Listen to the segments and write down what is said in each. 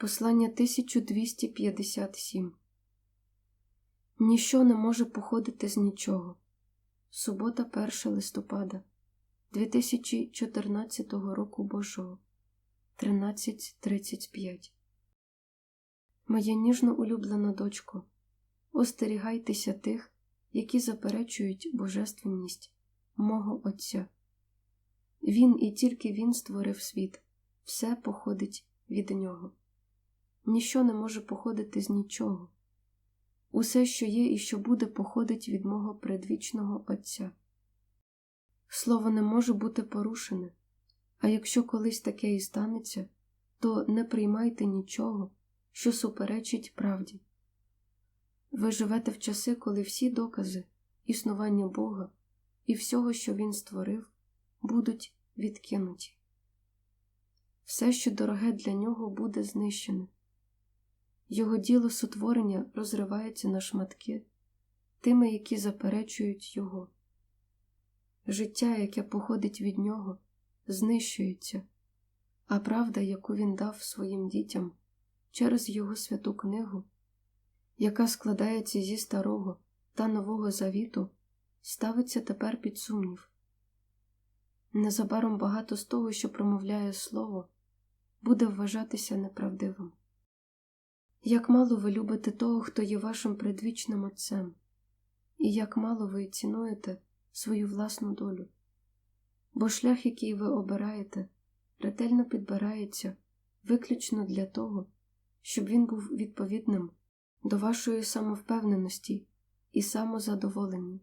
Послання 1257 Ніщо не може походити з нічого. Субота 1 листопада 2014 року Божого 13.35 Моя ніжно улюблена дочко, остерігайтеся тих, які заперечують божественність мого Отця. Він і тільки Він створив світ, все походить від нього. Ніщо не може походити з нічого. Усе, що є і що буде, походить від мого предвічного Отця. Слово не може бути порушене, а якщо колись таке і станеться, то не приймайте нічого, що суперечить правді. Ви живете в часи, коли всі докази існування Бога і всього, що Він створив, будуть відкинуті. Все, що дороге для нього, буде знищене. Його діло сотворення розривається на шматки тими, які заперечують його. Життя, яке походить від нього, знищується, а правда, яку він дав своїм дітям через його святу книгу, яка складається зі старого та нового завіту, ставиться тепер під сумнів. Незабаром багато з того, що промовляє слово, буде вважатися неправдивим. Як мало ви любите того, хто є вашим предвічним отцем, і як мало ви цінуєте свою власну долю, бо шлях, який ви обираєте, ретельно підбирається виключно для того, щоб він був відповідним до вашої самовпевненості і самозадоволення.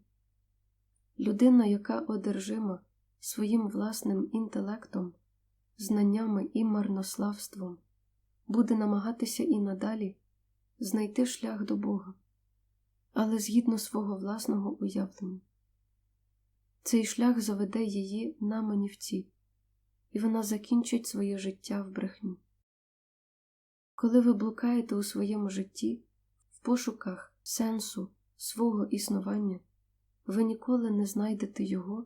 Людина, яка одержима своїм власним інтелектом, знаннями і марнославством буде намагатися і надалі знайти шлях до Бога, але згідно свого власного уявлення. Цей шлях заведе її на манівці, і вона закінчить своє життя в брехні. Коли ви блукаєте у своєму житті, в пошуках сенсу свого існування, ви ніколи не знайдете його,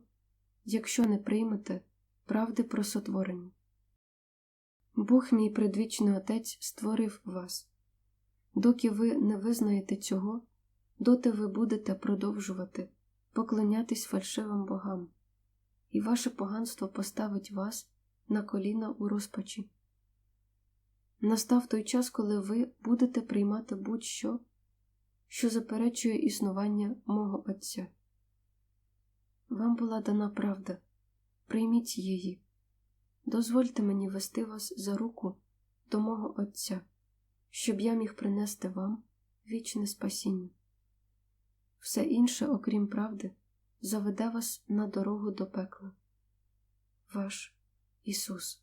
якщо не приймете правди про сотворення. Бог, мій предвічний Отець, створив вас. Доки ви не визнаєте цього, доти ви будете продовжувати поклонятись фальшивим богам, і ваше поганство поставить вас на коліна у розпачі. Настав той час, коли ви будете приймати будь-що, що заперечує існування мого Отця. Вам була дана правда, прийміть її. Дозвольте мені вести вас за руку до мого Отця, щоб я міг принести вам вічне спасіння. Все інше, окрім правди, заведе вас на дорогу до пекла. Ваш Ісус.